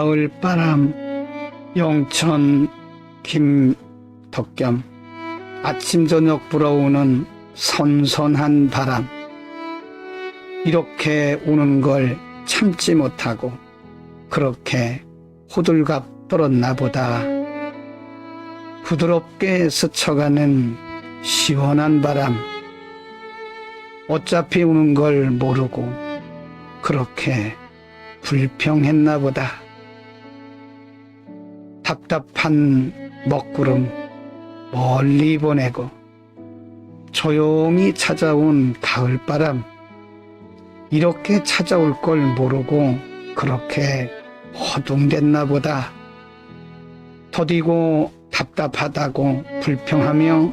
가을바람 영천 김덕겸. 아침 저녁 불어오는 선선한 바람. 이렇게 우는 걸 참지 못하고 그렇게 호들갑 떨었나 보다. 부드럽게 스쳐가는 시원한 바람. 어차피 우는 걸 모르고 그렇게 불평했나 보다. 답답한 먹구름 멀리 보내고 조용히 찾아온 가을바람. 이렇게 찾아올 걸 모르고 그렇게 허둥댔나 보다. 더디고 답답하다고 불평하며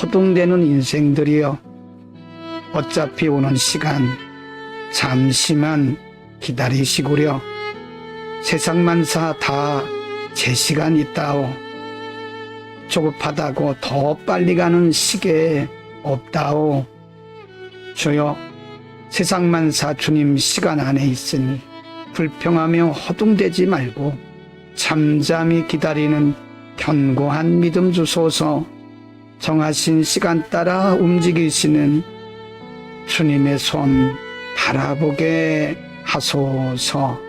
허둥대는 인생들이여. 어차피 오는 시간 잠시만 기다리시구려. 세상만사 다 제 시간 있다오. 조급하다고 더 빨리 가는 시계에 없다오. 주여 세상만 사 주님 시간 안에 있으니 불평하며 허둥대지 말고 잠잠히 기다리는 견고한 믿음 주소서. 정하신 시간 따라 움직이시는 주님의 손 바라보게 하소서.